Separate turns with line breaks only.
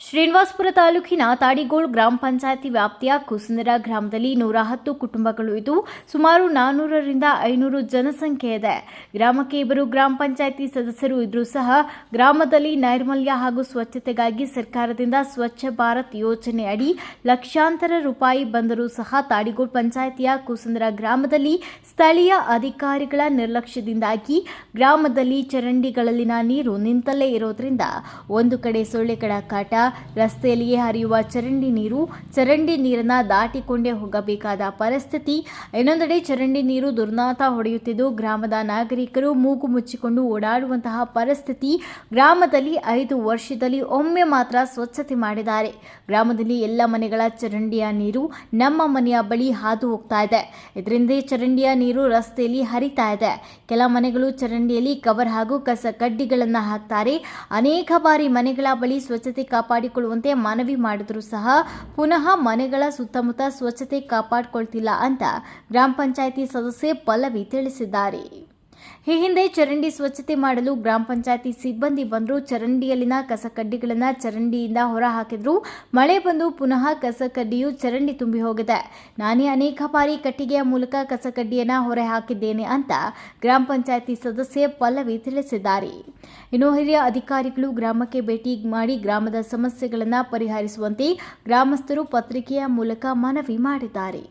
ಶ್ರೀನಿವಾಸಪುರ ತಾಲೂಕಿನ ತಾಡಿಗೋಳ್ ಗ್ರಾಮ ಪಂಚಾಯತಿ ವ್ಯಾಪ್ತಿಯ ಕುಸುಂದರ ಗ್ರಾಮದಲ್ಲಿ ನೂರ ಹತ್ತು ಕುಟುಂಬಗಳು ಇದ್ದು ಸುಮಾರು ನಾನ್ನೂರರಿಂದ ಐನೂರು ಜನಸಂಖ್ಯೆ ಇದೆ. ಗ್ರಾಮಕ್ಕೆ ಇಬ್ಬರು ಗ್ರಾಮ ಪಂಚಾಯತಿ ಸದಸ್ಯರು ಇದ್ರೂ ಸಹ ಗ್ರಾಮದಲ್ಲಿ ನೈರ್ಮಲ್ಯ ಹಾಗೂ ಸ್ವಚ್ಛತೆಗಾಗಿ ಸರ್ಕಾರದಿಂದ ಸ್ವಚ್ಛ ಭಾರತ್ ಯೋಜನೆ ಅಡಿ ಲಕ್ಷಾಂತರ ರೂಪಾಯಿ ಬಂದರೂ ಸಹ ತಾಡಿಗೋಳ್ ಪಂಚಾಯತಿಯ ಕುಸುಂದರ ಗ್ರಾಮದಲ್ಲಿ ಸ್ಥಳೀಯ ಅಧಿಕಾರಿಗಳ ನಿರ್ಲಕ್ಷ್ಯದಿಂದಾಗಿ ಗ್ರಾಮದಲ್ಲಿ ಚರಂಡಿಗಳಲ್ಲಿನ ನೀರು ನಿಂತಲ್ಲೇ ಇರೋದ್ರಿಂದ ಒಂದು ಕಡೆ ಸೊಳ್ಳೆಗಳ ಕಾಟ ರಸ್ತೆಯಲ್ಲಿಯೇ ಹರಿಯುವ ಚರಂಡಿ ನೀರು, ಚರಂಡಿ ನೀರನ್ನ ದಾಟಿಕೊಂಡೇ ಹೋಗಬೇಕಾದ ಪರಿಸ್ಥಿತಿ. ಇನ್ನೊಂದೆಡೆ ಚರಂಡಿ ನೀರು ದುರ್ನಾತ ಹೊಡೆಯುತ್ತಿದ್ದು, ಗ್ರಾಮದ ನಾಗರಿಕರು ಮೂಗು ಮುಚ್ಚಿಕೊಂಡು ಓಡಾಡುವಂತಹ ಪರಿಸ್ಥಿತಿ. ಗ್ರಾಮದಲ್ಲಿ ಐದು ವರ್ಷದಲ್ಲಿ ಒಮ್ಮೆ ಮಾತ್ರ ಸ್ವಚ್ಛತೆ ಮಾಡಿದ್ದಾರೆ. ಗ್ರಾಮದಲ್ಲಿ ಎಲ್ಲ ಮನೆಗಳ ಚರಂಡಿಯ ನೀರು ನಮ್ಮ ಮನೆಯ ಬಳಿ ಹಾದು ಹೋಗ್ತಾ ಇದೆ. ಇದರಿಂದ ಚರಂಡಿಯ ನೀರು ರಸ್ತೆಯಲ್ಲಿ ಹರಿತಾ ಇದೆ. ಕೆಲ ಮನೆಗಳು ಚರಂಡಿಯಲ್ಲಿ ಕವರ್ ಹಾಗೂ ಕಸ ಕಡ್ಡಿಗಳನ್ನು ಹಾಕ್ತಾರೆ. ಅನೇಕ ಬಾರಿ ಮನೆಗಳ ಬಳಿ ಸ್ವಚ್ಛತೆ ಕಾಪಾಡಿಕೊಳ್ಳುವಂತೆ ಮನವಿ ಮಾಡಿದರೂ ಸಹ ಪುನಃ ಮನೆಗಳ ಸುತ್ತಮುತ್ತ ಸ್ವಚ್ಛತೆ ಕಾಪಾಡಿಕೊಳ್ತಿಲ್ಲ ಅಂತ ಗ್ರಾಮ ಪಂಚಾಯಿತಿ ಸದಸ್ಯೆ ಪಲ್ಲವಿ ತಿಳಿಸಿದ್ದಾರೆ. ಈ ಹಿಂದೆ ಚರಂಡಿ ಸ್ವಚ್ಛತೆ ಮಾಡಲು ಗ್ರಾಮ ಪಂಚಾಯತಿ ಸಿಬ್ಬಂದಿ ಬಂದರೂ. ಚರಂಡಿಯಲ್ಲಿನ ಕಸಕಡ್ಡಿಗಳನ್ನು ಚರಂಡಿಯಿಂದ ಹೊರ ಹಾಕಿದ್ರು ಮಳೆ ಬಂದು ಪುನಃ ಕಸಕಡ್ಡಿಯು ಚರಂಡಿ ತುಂಬಿ ಹೋಗಿದೆ. ನಾನೇ ಅನೇಕ ಬಾರಿ ಕಟ್ಟಿಗೆಯ ಮೂಲಕ ಕಸಕಡ್ಡಿಯನ್ನು ಹೊರೆ ಹಾಕಿದ್ದೇನೆ ಅಂತ ಗ್ರಾಮ ಪಂಚಾಯತಿ ಸದಸ್ಯೆ ಪಲ್ಲವಿ ತಿಳಿಸಿದ್ದಾರೆ. ಇನ್ನು ಹಿರಿಯ ಅಧಿಕಾರಿಗಳು ಗ್ರಾಮಕ್ಕೆ ಭೇಟಿ ಮಾಡಿ ಗ್ರಾಮದ ಸಮಸ್ಯೆಗಳನ್ನು ಪರಿಹರಿಸುವಂತೆ ಗ್ರಾಮಸ್ಥರು ಪತ್ರಿಕೆಯ ಮೂಲಕ ಮನವಿ ಮಾಡಿದ್ದಾರೆ.